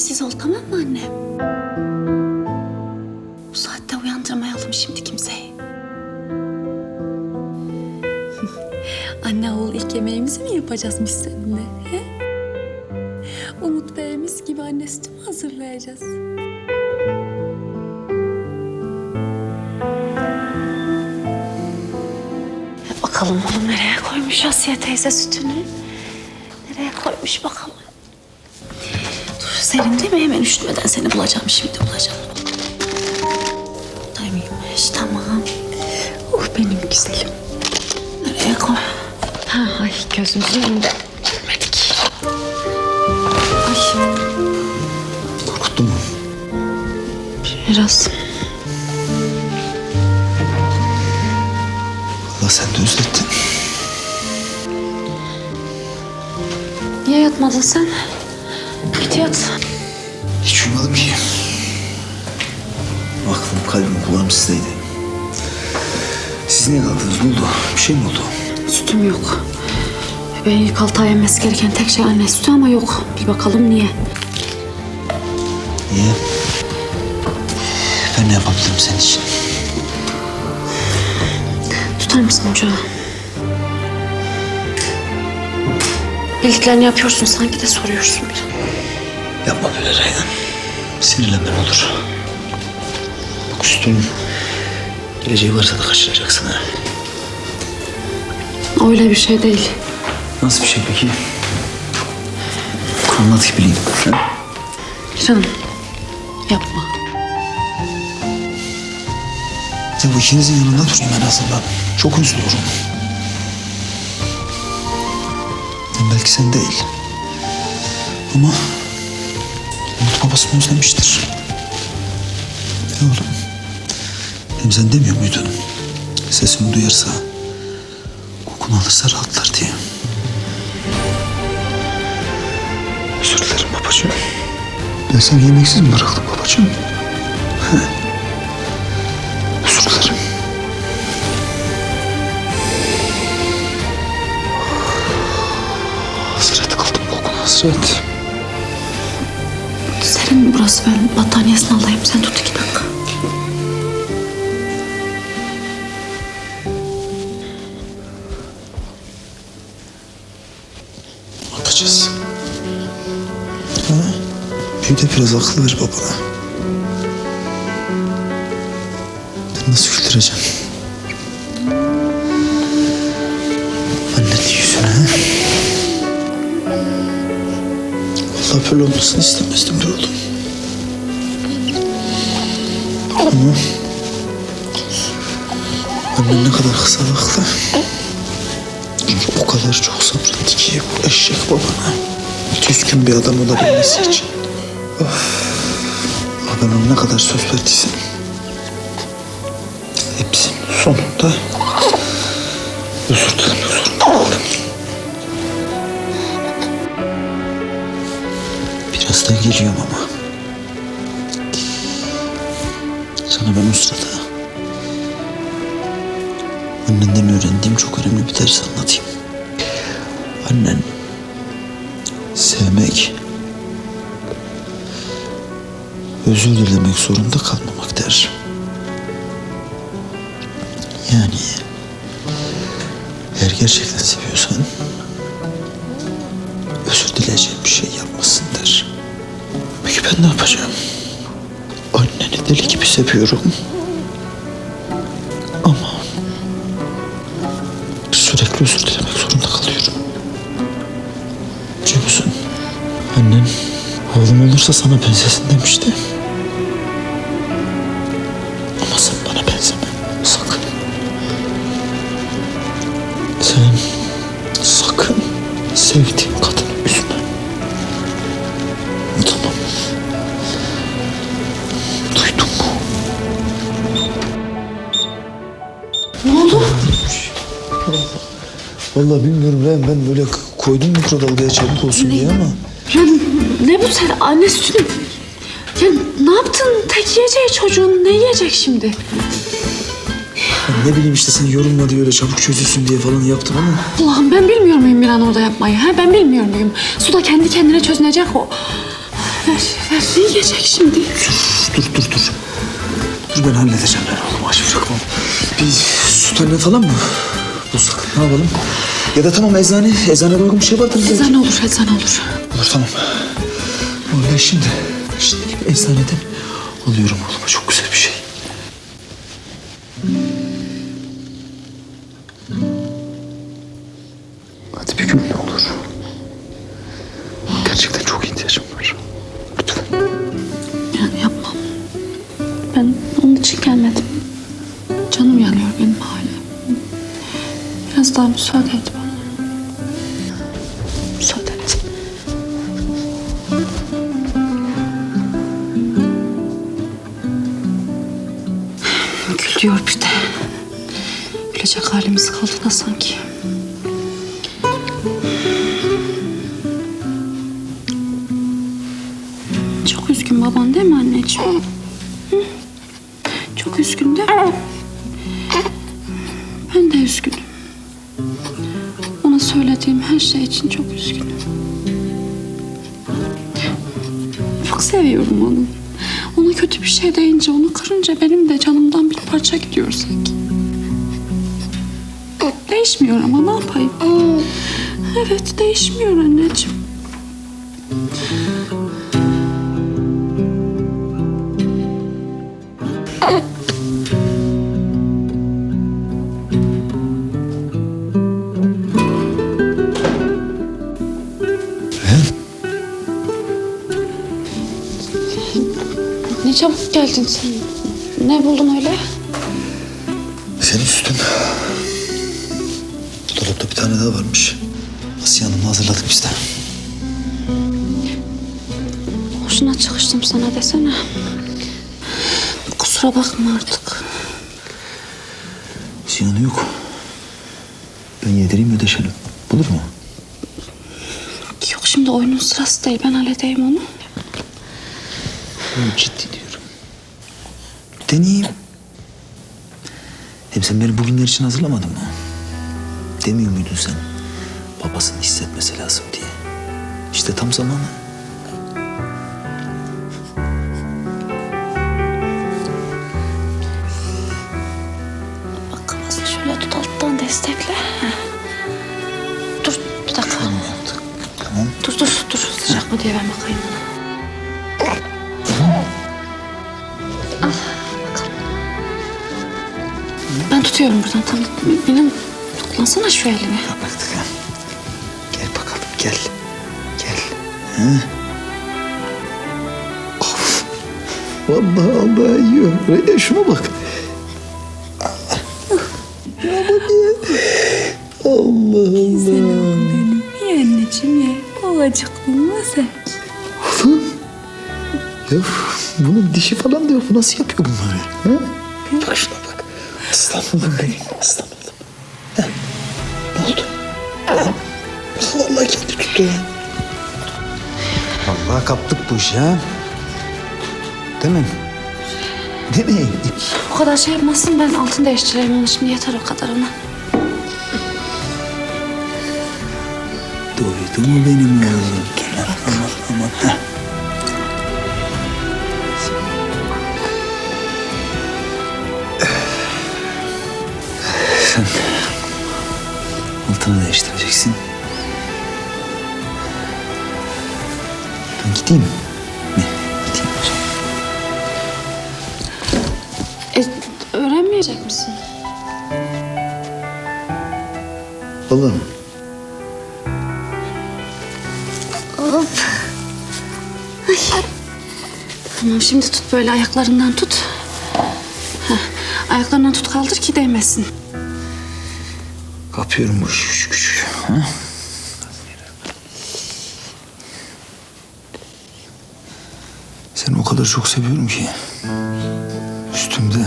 Sessiz ol tamam mı annem? Bu saatte uyandırmayalım şimdi kimseyi. Anne oğul ilk yemeğimizi mi yapacağız biz seninle? He? Umut Bey'imiz gibi anne sütü mü hazırlayacağız? Ya Bakalım onu nereye koymuş Asiye teyze sütünü? Nereye koymuş bakalım. Dur serin değil mi? Hemen üşütmeden seni bulacağım şimdi bulacağım. Buradaymış tamam. Oh benim güzelim. Nereye koy? Ha, ay gözümüzün önünde. Görmedik. Ay Korkuttun mu? biraz. Allah sen de özlettin. Niye yatmadın sen? Kulağım sizdeydi. Siz niye kaldınız? Ne oldu? Bir şey mi oldu? Sütüm yok. Bebeğin ilk altı ay emmesi gereken tek şey anne sütü ama yok. Bir bakalım niye? Niye? Ben ne yapabilirim senin için? Tutar mısın ocağı? Bildiklerini yapıyorsun sanki de soruyorsun bir. Yapma böyle Reyhan. Sinirlenmen olur. Üstünün geleceği varsa da kaçıracaksın ha. Öyle bir şey değil. Nasıl bir şey peki? Anlat ki bileyim. Ha? Canım yapma. Ya bu ikinizin yanında durayım en azından. Çok üzülüyorum. Ya belki sen değil. Ama Umut babasını özlemiştir. Ya oğlum. Hem sen demiyor muydun? Sesimi duyarsa, kokunu alırsa rahatlar diye. Özür dilerim babacığım. Ben seni yemeksiz mi bıraktım babacığım? Özür dilerim. Hasret kaldım kokuna hasret. Serin mi burası ben battaniyesini alayım sen tut iki dakika. De biraz akıl ver babana. Ben nasıl güldüreceğim? Annenin yüzüne. Allah böyle olmasını istemezdim oğlum. Ama annem ne kadar kısa haklı. O kadar çok sabretti ki bu eşek babana. Düzgün bir adam olabilmesi için. Of. Ona ne kadar söz verdiysem. Hepsinin sonunda özür dilemek zorunda kaldım. Birazdan geliyorum ama. Sana ben o sırada annenden öğrendiğim çok önemli bir ders anlatayım. Annen sevmek, özür dilemek zorunda kalmamak der. Yani eğer gerçekten seviyorsan özür dileyeceğin bir şey yapmasın der. Peki ben ne yapacağım? Anneni deli gibi seviyorum. Ama sürekli özür dilemek zorunda kalıyorum. Biliyor musun? Annem oğlum olursa sana benzesin demişti. Sen sakın sevdiğin kadını üzme. Tamam. Duydun mu? Ne oldu? Vallahi bilmiyorum ben, ben böyle koydum mikrodalgaya çabuk olsun diye ama. Ya ne bu sen anne sütünü? Ya ne yaptın? Tek yiyeceği çocuğun ne yiyecek şimdi? Ya ne bileyim işte seni yorulma diye öyle çabuk çözülsün diye falan yaptım ama. Allah'ım ben bilmiyor muyum bir an orada yapmayı? Ha? Ben bilmiyor muyum? Su da kendi kendine çözünecek o. Ne yiyecek şimdi? Dur dur dur. Dur ben halledeceğim ben oğlum aç bırakmam. Bir süt anne falan mı bulsak ne yapalım? Ya da tamam eczane, eczanede uygun bir şey vardır. belki. Ezan olur, ezan olur. Olur tamam. Ben şimdi, şimdi eczaneden alıyorum oğluma çok güzel bir şey. Gelmedim. Canım yanıyor benim hala. Biraz daha müsaade et bana. Müsaade et. Gül diyor bir de. Gülecek halimiz kaldı da sanki. Çok üzgün baban değil mi anneciğim? Hı? Çok üzgün değil mi? Ben de üzgünüm. Ona söylediğim her şey için çok üzgünüm. Çok seviyorum onu. Ona kötü bir şey deyince, onu kırınca benim de canımdan bir parça gidiyor sanki. Değişmiyor ama ne yapayım? Evet, değişmiyor anneciğim. Çabuk geldin sen. Ne buldun öyle? Senin sütün. Bu dolapta bir tane daha varmış. Asiye Hanım'la hazırladık biz de. Hoşuna çıkıştım sana desene. Kusura bakma artık. Ziyanı yok. Ben yedireyim ödeşelim. Olur mu? Yok şimdi oyunun sırası değil. Ben halledeyim onu. Ciddi. Deneyeyim. Hem sen beni bugünler için hazırlamadın mı? Demiyor muydun sen? Babasının hissetmesi lazım diye. İşte tam zamanı. Bak kafasını şöyle tut alttan destekle. Dur bir dakika. Tamam. Dur dur dur. Sıcak mı diye ben bakayım tutuyorum buradan tamam. Benim kullansana şu elini. Baktık ha. Gel bakalım gel. Gel. Ha? Of. Vallahi Allah yiyor. Öyle şuna bak. Ya bak ya. Allah Allah. Ye anneciğim ye. O acıklığına sen. Oğlum. Ya bunun dişi falan da yok. Nasıl yapıyor bunları? Ha? Bak şuna bak. Aslan oğlum. Ha? Ne oldu? Vallahi kendi tuttu ya. Vallahi kaptık bu işi ha. Değil mi? Değil mi? O kadar şey yapmazsın ben altın değiştireyim onu şimdi yeter o kadarına. Doydu mu benim oğlum? Sen altını değiştireceksin. Ben gideyim mi? Gideyim zaman. E, öğrenmeyecek misin? Oğlum. Tamam şimdi tut böyle ayaklarından tut. Heh, ayaklarından tut kaldır ki değmesin. Kapıyorum bu küçük küçük. Ha? Seni o kadar çok seviyorum ki. Üstümde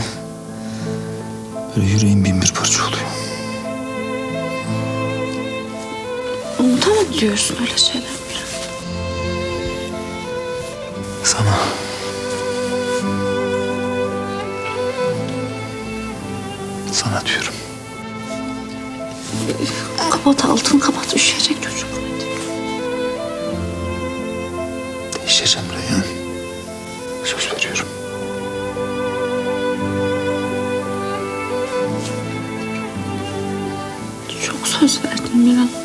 böyle yüreğim bin bir parça oluyor. Unutamam diyorsun öyle şeyler. Kapat altını kapat üşüyecek çocuk. İşeceğim Reyhan. Söz veriyorum. Çok söz verdin Miran.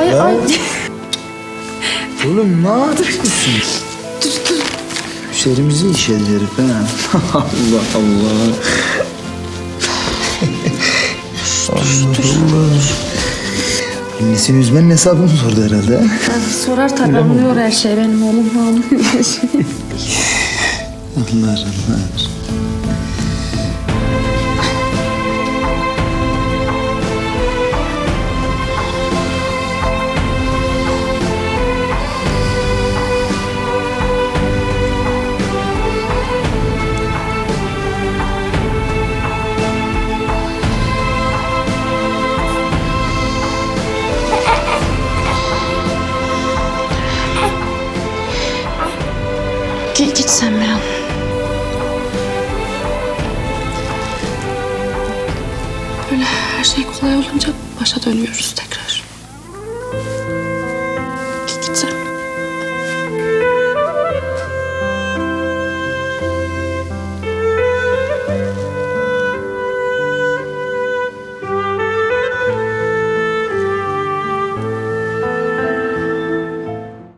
Ay ay. Oğlum ne yapıyorsun? Üzerimizi işedi herif ha. Allah Allah. Allah Allah. Annesini üzmenin hesabını sordu herhalde. ha? Sorar tabii anlıyor her şey benim oğlum anlıyor her şey. Anlar anlar. Böyle her şey kolay olunca başa dönüyoruz tekrar. Git sen.